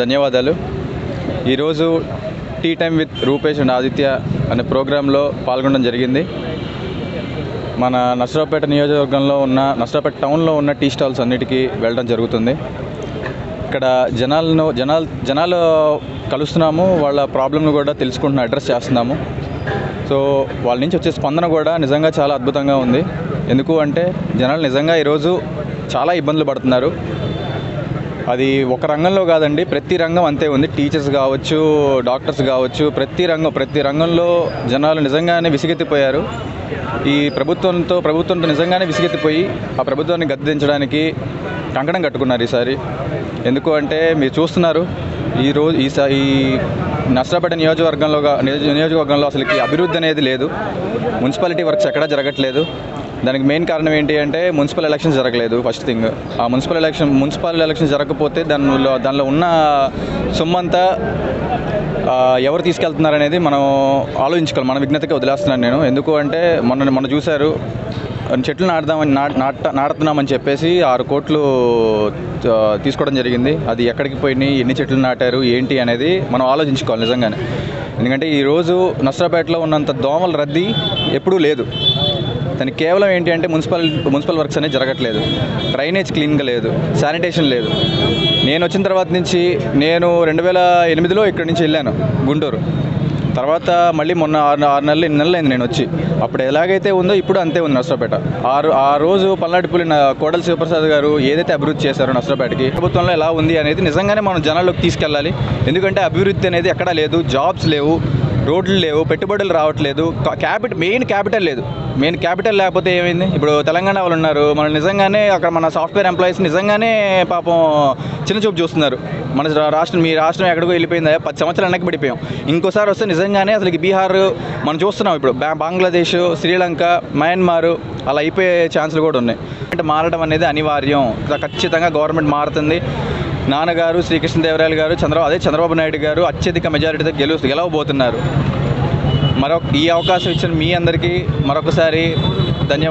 ధన్యవాదాలు. ఈరోజు tea time with Rupesh and Aditya అనే ప్రోగ్రాంలో పాల్గొనడం జరిగింది. మన నసరాపేట నియోజకవర్గంలో ఉన్న నసరాపేట టౌన్లో ఉన్న టీ స్టాల్స్ అన్నిటికీ వెళ్ళడం జరుగుతుంది. ఇక్కడ జనాలను జనాలు జనాలు కలుస్తున్నాము వాళ్ళ ప్రాబ్లమ్ను కూడా తెలుసుకుంటున్న అడ్రస్ చేస్తున్నాము. సో వాళ్ళ నుంచి వచ్చే స్పందన కూడా నిజంగా చాలా అద్భుతంగా ఉంది. ఎందుకు అంటే జనాలు నిజంగా ఈరోజు చాలా ఇబ్బందులు పడుతున్నారు. అది ఒక రంగంలో కాదండి ప్రతి రంగం అంతే ఉంది. టీచర్స్ కావచ్చు డాక్టర్స్ కావచ్చు ప్రతి రంగం ప్రతి రంగంలో జనాలు నిజంగానే విసిగెత్తిపోయారు. ఈ ప్రభుత్వంతో ప్రభుత్వంతో నిజంగానే విసిగెత్తిపోయి ఆ ప్రభుత్వాన్ని గద్దెదించడానికి కంకణం కట్టుకున్నారు ఈసారి. ఎందుకు అంటే మీరు చూస్తున్నారు ఈ రోజు ఈ సా- ఈ నియోజకవర్గంలో నియోజ- నియోజకవర్గంలో అసలుకి అభివృద్ధి అనేది లేదు. మున్సిపాలిటీ వర్క్స్ ఎక్కడా జరగట్లేదు. దానికి మెయిన్ కారణం ఏంటి అంటే మున్సిపల్ ఎలక్షన్ జరగలేదు ఫస్ట్ థింగ్ ఆ మున్సిపల్ ఎలక్షన్ మున్సిపల్ ఎలక్షన్ జరగకపోతే దానిలో దానిలో ఉన్న సొమ్మంతా ఎవరు తీసుకెళ్తున్నారనేది మనం ఆలోచించుకోవాలి. మన విజ్ఞతకి వదిలేస్తున్నాను నేను. ఎందుకు అంటే మొన్న మొన్న చూశారు చెట్లు నాటుదామని నాట నాట నాటుతున్నామని చెప్పేసి ఆరు కోట్లు తీసుకోవడం జరిగింది. అది ఎక్కడికి పోయినాయి ఎన్ని చెట్లు నాటారు ఏంటి అనేది మనం ఆలోచించుకోవాలి నిజంగానే. ఎందుకంటే ఈరోజు నష్టపేటలో ఉన్నంత దోమల రద్దీ ఎప్పుడూ లేదు. దానికి కేవలం ఏంటి అంటే మున్సిపల్ మున్సిపల్ వర్క్స్ అనేది జరగట్లేదు. డ్రైనేజ్ క్లీన్గా లేదు. శానిటేషన్ లేదు. నేను వచ్చిన తర్వాత నుంచి నేను రెండు వేల ఎనిమిదిలో ఇక్కడి నుంచి వెళ్ళాను గుంటూరు. తర్వాత మళ్ళీ మొన్న ఆరు ఆరు నెలలు ఎనిమిది నెలలు అయింది నేను వచ్చి. అప్పుడు ఎలాగైతే ఉందో ఇప్పుడు అంతే ఉంది నష్టపేట ఆరు ఆ రోజు పల్నాటిపల్లి నా కోడల శివప్రసాద్ గారు ఏదైతే అభివృద్ధి చేశారో నష్టపేటకి ప్రభుత్వంలో ఎలా ఉంది అనేది నిజంగానే మనం జనాల్లోకి తీసుకెళ్ళాలి. ఎందుకంటే అభివృద్ధి అనేది ఎక్కడా లేదు జాబ్స్ లేవు. రోడ్లు లేవు పెట్టుబడులు రావట్లేదు. క్యాపిటల్ మెయిన్ క్యాపిటల్ లేదు. మెయిన్ క్యాపిటల్ లేకపోతే ఏమైంది? ఇప్పుడు తెలంగాణ వాళ్ళు ఉన్నారు. మనం నిజంగానే అక్కడ మన సాఫ్ట్వేర్ ఎంప్లాయీస్ నిజంగానే పాపం చిన్న చూపు చూస్తున్నారు. మన రాష్ట్రం మీ రాష్ట్రం ఎక్కడికో వెళ్ళిపోయిందా. పది సంవత్సరాలు వెనక్కి పడిపోయాం. ఇంకోసారి వస్తే నిజంగానే అసలు బీహార్ మనం చూస్తున్నాం ఇప్పుడు. బంగ్లాదేశ్ శ్రీలంక మయన్మార్ అలా అయిపోయే ఛాన్సులు కూడా ఉన్నాయి. అంటే మారడం అనేది అనివార్యం. ఖచ్చితంగా గవర్నమెంట్ మారుతుంది. నాన్నగారు శ్రీకృష్ణదేవరాయలు గారు చంద్ర అదే చంద్రబాబు నాయుడు గారు అత్యధిక మెజారిటీతో గెలు గెలవబోతున్నారు. మరొక ఈ అవకాశం ఇచ్చిన మీ అందరికీ మరొకసారి ధన్యవాదాలు.